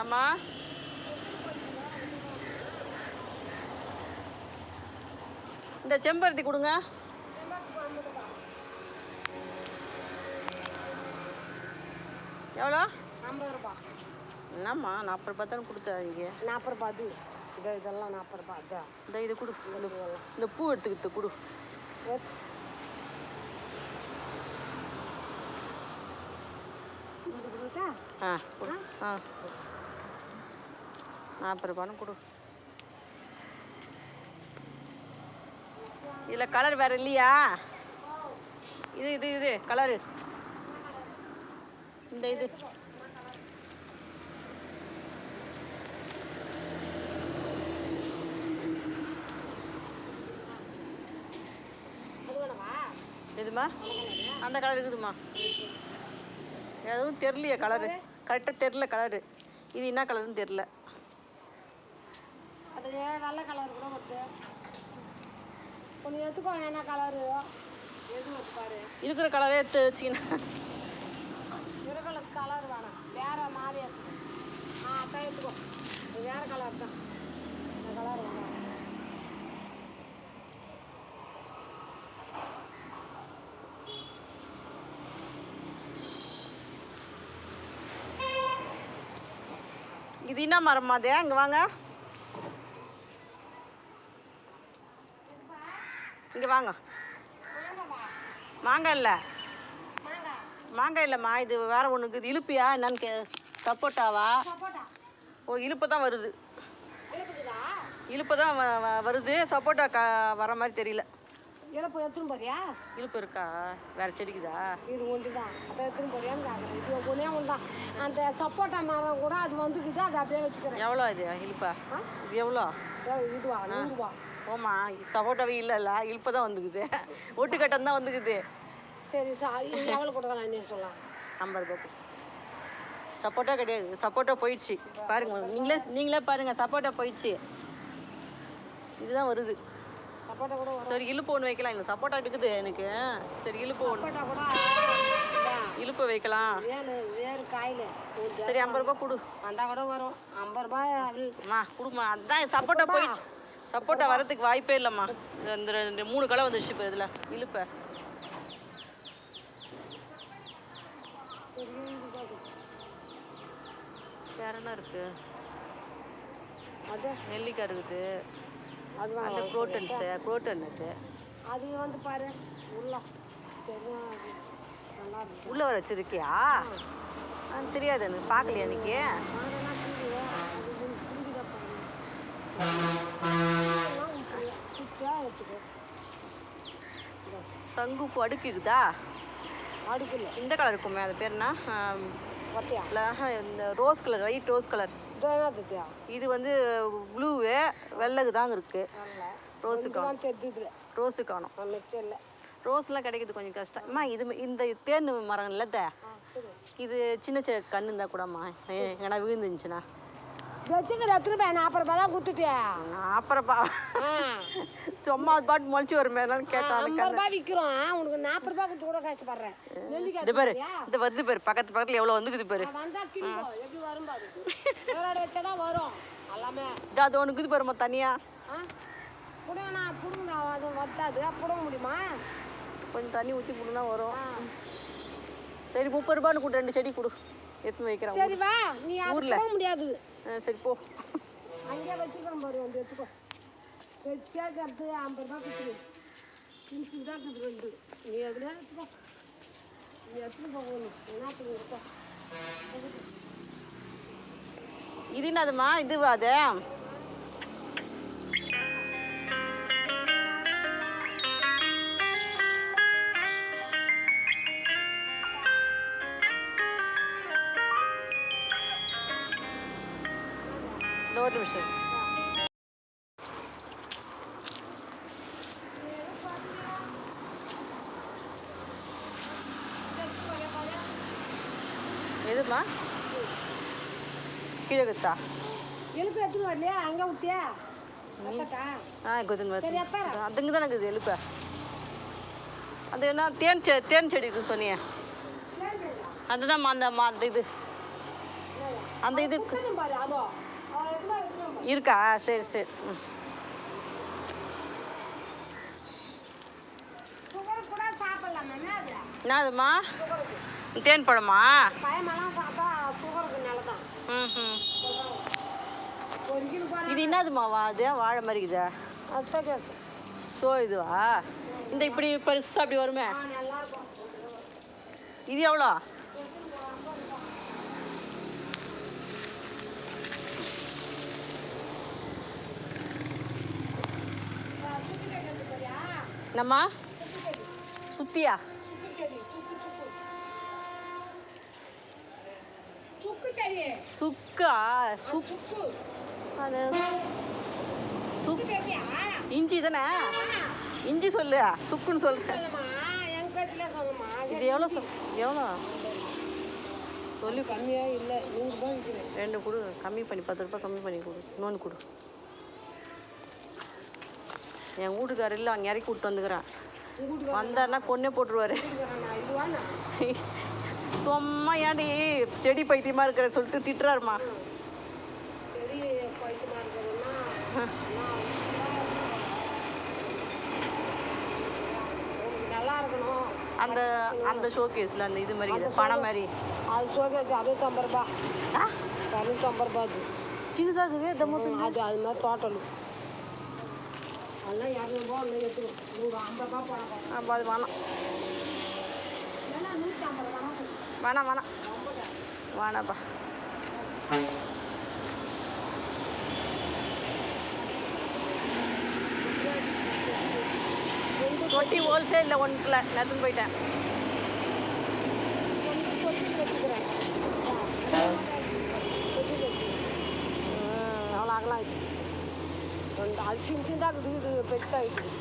ஆமா இந்த செம்பருத்தி கொடுங்க. எவ்வளோ? ஐம்பது ரூபா. என்னம்மா நாற்பது ரூபாய் தானே கொடுத்தாங்க நாற்பது ரூபா அது. இது இதெல்லாம் நாற்பது ரூபா அதான் இந்த இது கொடு இந்த பூ எடுத்துக்கிட்டு கொடு. ஆ? ஆ. நாற்பது ரூபான்னு கொடு. இதில் கலர் வேறு இல்லையா? இது இது இது கலரு இந்த இது. எதுமா? அந்த கலர் இருக்குதுமா? எதுவும் தெரியலையே கலரு கரெக்டாக தெரில கலரு இது என்ன கலருன்னு தெரில அது வெள்ளை கலர் கூட வருது கொஞ்சம் எடுத்துக்கோ என்ன கலரு இருக்கிற கலரே எடுத்து வச்சிக்கினா இருக்கிற கலர் வேணாம். வேற மாதிரி எடுத்துக்கோ ஆ அதான் எடுத்துக்கோ. இது வேற கலர் தான். இந்த கலர் வேணாம். இது என்ன மரம்மா அது? இங்கே வாங்க. இங்கே வாங்க. மாங்காய் இல்லை. மாங்காய் இல்லைம்மா இது வேற ஒன்று இது இழுப்பியா? என்னன்னு கே சப்போட்டாவா? சப்போட்டா ஓ இழுப்பு தான் வருது இழுப்பு தான் வருது. சப்போட்டா க வர மாதிரி தெரியல. இழுப்பு எடுத்துன்னு போறியா? இழுப்பு இருக்கா? வேற செடிக்குதா? இது ஒன்று தான் அதை எடுத்துன்னு போறியான்னு இது ஒன்றே ஒன்று தான் அந்த சப்போட்டா மரம் கூட அது வந்துக்குது. அதை அப்படியே வச்சுக்கிறேன். எவ்வளோ இது இழுப்பா? இது எவ்வளோ? இதுவா? நூறுபா ஓமா சப்போட்டாவே இல்லைல்ல இழுப்பு தான் வந்துக்குது. ஒட்டுக்கட்டம் தான் வந்துக்குது. சரி சாரி எவ்வளோ கொடுக்கலாம் என்ன சொல்லலாம்? ஐம்பது ரூபாய்க்கு சப்போட்டா கிடையாது சப்போட்டா போயிடுச்சு. பாருங்க நீங்களே நீங்களே பாருங்க சப்போட்டா போயிடுச்சு. இதுதான் வருது. சப்போட்டா கூட சரி இழுப்பு ஒன்று வைக்கலாம். இல்லை சப்போட்டா இருக்குது எனக்கு. சரி இழுப்பு ஒன்று கூட இழுப்பு வைக்கலாம். வேறு காயில். சரி ஐம்பது ரூபாய் கொடு. அந்த கூட வரும். ஐம்பது ரூபாய் கொடுமா அதான் சப்போட்டா போயிடுச்சு. சப்போட்டா வரதுக்கு வாய்ப்பே இல்லைம்மா. இந்த- ரெண்டு மூணு களை வந்துடுச்சு இப்போ இதில். இழுப்ப. வேற என்ன இருக்கு? அது நெல்லிக்காய் இருக்குது. அது அந்த. குரோட்டன்ஸ் குரோட்டன் அது அது வந்து பாரு உள்ள. இருக்கு உள்ள வர வச்சிருக்கியா? தெரியாது எனக்கு. பார்க்கலையா அன்னைக்கு அதெல்லாம் புரியுது அது உனக்கு புரியுதா பாரு அதெல்லாம் உனக்கு புரியும். குட்டியா எடுத்துக்கோ சங்குப்பூ அடுக்குதா அடுக்கல. இந்த கலர் இருக்குமே அது பேர் என்ன? இல்ல, இந்த rose colour white rose colour இது வந்து ப்ளூவு வெள்ளகு தாங்க இருக்கு. ரோஸு காணும். ரோஸு காணும். ரோஸ்லாம் கிடைக்கிறது கொஞ்சம் கஷ்டம். அம்மா இது இந்த தேன் மரம் இல்லை தே. ஆ சரி. இது சின்ன சின்ன கண்ணு இருந்தா கூடம்மா எங்கன்னா விழுந்துருந்துச்சுன்னா. வச்சுக்கிற எத்தனை ரூபாய் நாற்பது ரூபாய் தான் கொடுத்துட்டியா அப்புறம் பா ஆ. சும்மா அது பாட்டு முளைச்சி வருமே அதனால கேட்டேன் ஐம்பது ரூபாய் விற்கிறோம் உனக்கு நாற்பது ரூபாய் கொடுத்து கூட கஷ்டப்படுறேன் இது பாரு? இது வருது பாரு பக்கத்து பக்கத்துல எவ்வளோ வந்துக்குது பாரு. எப்படி வரும் பாரு. வச்சாதான் வரும். எல்லாமே இது அது ஒன்று இருக்குது பாருமா தனியா. ஆ? புடுங்க அது வத்தாது. புடுங்க முடியுமா? கொஞ்சம் தண்ணி ஊற்றி கொடுனா வரும். சரி முப்பது ரூபான்னு கொடு ரெண்டு செடி கொடு. எடுத்து வைக்கிறேன். சரி வா நீ அது ஊர்ல. போக முடியாது. சரி போ. அங்கேயே வச்சுக்கிறோம் பாரு வந்து எடுத்துக்கோ. வச்சாக்கிறது ஐம்பது ரூபாய் கொடுத்துரு. திங்ஸ் தான் ரெண்டு. நீ எதுல எடுத்துக்கோ. நீ எடுத்துட்டு போகணும் என்ன எடுத்தா இது என்னதுமா இதுவா அது? ஒரு நிமிஷம். எதுமா? கீழே குத்தா எழுப்பு எடுத்துட்டு வரலையா அங்கே விட்டியா ஆ குதுங்க சரி, அப்புறம்? அதுங்க தானே இருக்குது எழுப்ப. அது என்ன தேன் செ தேன் செடி இருக்குன்னு சொன்னியே. அதுதான் அந்த இது? அந்த இது இருக்கா? சரி சரி. ம். சுகர் கூட சாப்பிடலாமா? என்ன அது? என்னதும்மா? சுகருக்கு தேன் பழமா? இது என்னதுமாவா அது? வாழை மாதிரி அசோகஸ் சோ இதுவா? இந்த இப்படி பெருசா அப்படி வருமே? இது எவ்வளோ சுக்கு செடி இருக்கு பாரியா என்னம்மா சுக்கு செடி சுத்தியா சுக்கு செடி சுக்கு சுக்கு சுக்கு செடி சுக்கா சுக் சுக்கு அது சுக்கு? சுக் செடியா இஞ்சி தானே? இஞ்சி சொல்லு. சுக்குன்னு சொல்லு. இது எவ்வளோ சொல் எவ்வளோ? சொல்லி. கம்மியா இல்லை. நூறு ரூபாய் விற்கிறேன். ரெண்டு கொடு. கம்மி பண்ணி பத்து ரூபாய் கம்மி பண்ணி கொடு. இன்னொன்று கொடு. என் வீட்டுக்காரர் இல்லை அங்கே இறக்கி விட்டு வந்துக்கிறேன். வந்தாருன்னா கொன்னே போட்டுருவாரு. சும்மா ஏன்டி செடி பைத்தியமா இருக்கிற சொல்லிட்டு திட்டுறாருமா. அந்த அந்த ஷோகேஸில் அந்த இது மாதிரி இருக்குது பணம் மாதிரி. அது சோகேஜ் அறுநூத்தம்பது ரூபா. ஆ? அறுநூத்தம்பது ரூபா அது சின்னதாகவே தம்மத்து ம், அது அது மாதிரி டோட்டலு அதெல்லாம் இரநூறுபா ஒன்று எடுத்துக்கோ நூறு ஐம்பது வேணாம். வேணாம் வேணாம். வேணாப்பா தொட்டி ஹோல்சேலில் ஒன்றில் நடந்துன்னு போயிட்டேன். தொட்டி கட்டிக்கிறேன். தொட்டி கட்டிக்கிறேன் ம், அவ்வளோ அகலம் ஆயிடுச்சு ரெண்டு அது சின்ன சின்னதாக இருக்குது இது பெருசாகிடுச்சு